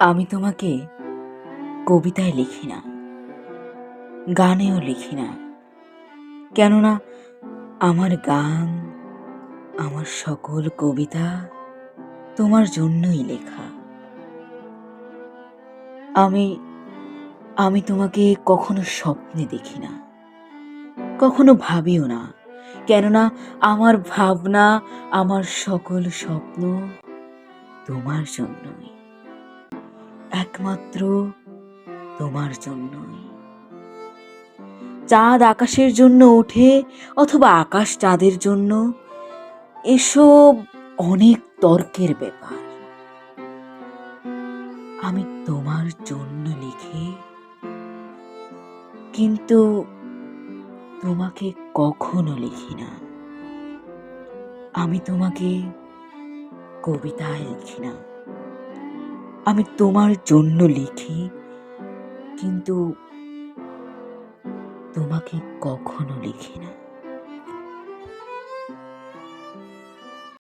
আমি তোমাকে কবিতায় লিখি না, গানেও লিখি না। কেননা আমার গান, আমার সকল কবিতা তোমার জন্যই লেখা। আমি আমি তোমাকে কখনো স্বপ্নে দেখি না, কখনো ভাবিও না। কেননা আমার ভাবনা, আমার সকল স্বপ্ন তোমার জন্যই। একমাত্র তোমার জন্যই। চাঁদ আকাশের জন্য ওঠে অথবা আকাশ চাঁদের জন্য, এসব অনেক তর্কের ব্যাপার। আমি তোমার জন্য লিখি, কিন্তু তোমাকে কখনো লিখি না। আমি তোমাকে কবিতায় লিখি না। আমি তোমার জন্য লিখি কিন্তু তোমাকে কখনো লিখি না।